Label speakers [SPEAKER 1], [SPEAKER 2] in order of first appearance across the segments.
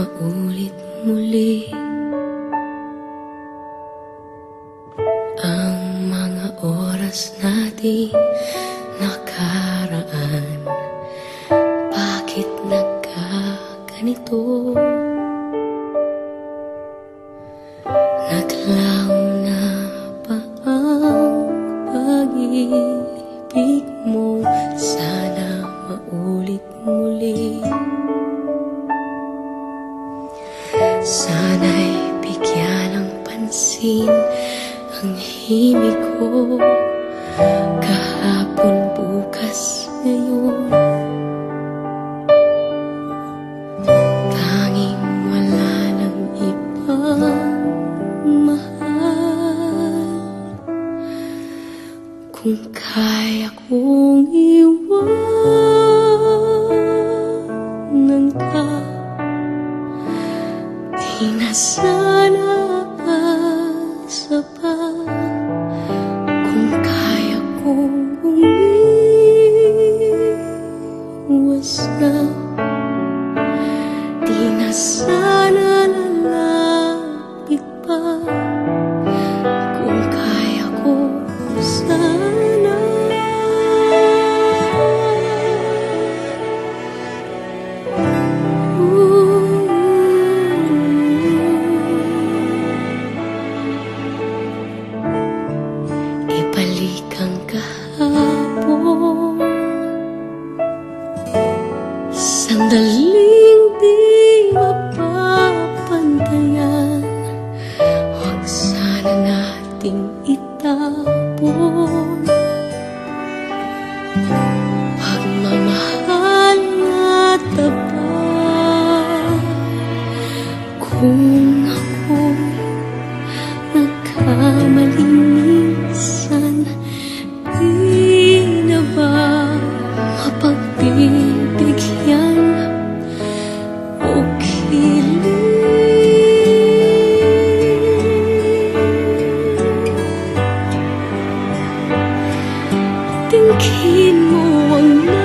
[SPEAKER 1] maulit muli Ang mga oras natin nakaraan Bakit nagkaganito? Naglaw Sana'y bigyan ng pansin ang himig ko. Kahapon, bukas, ngayon. Tanging wala ng ibang mahal. Kung kaya kong iwanan ka Di na ating itapon. Pagmamahal na tapat. Kung ako nagkamali minsan Di na ba mapagbibigyan 丁阡陌。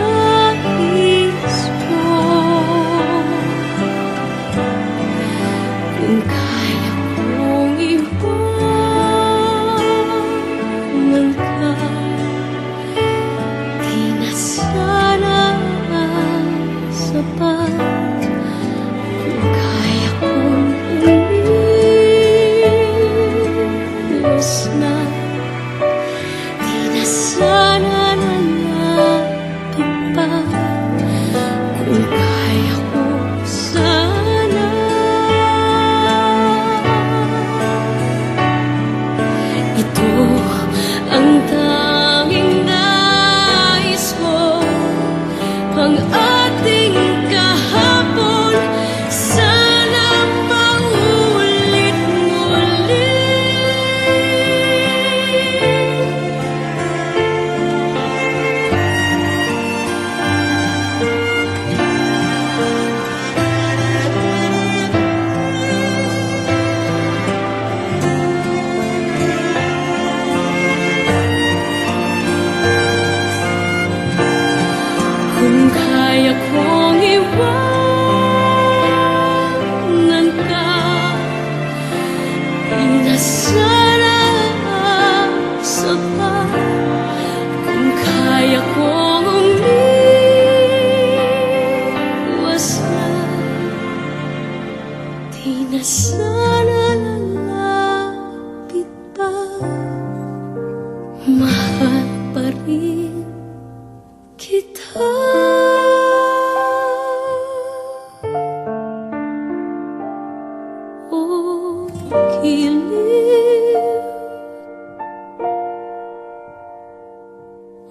[SPEAKER 1] he lived.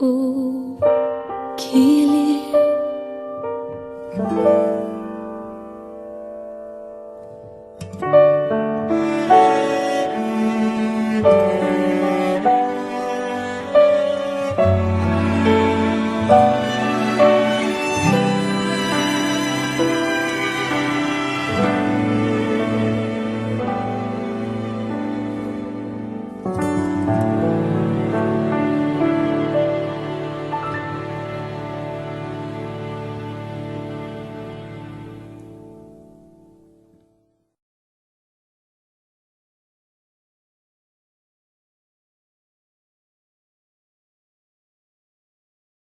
[SPEAKER 1] Oh, King.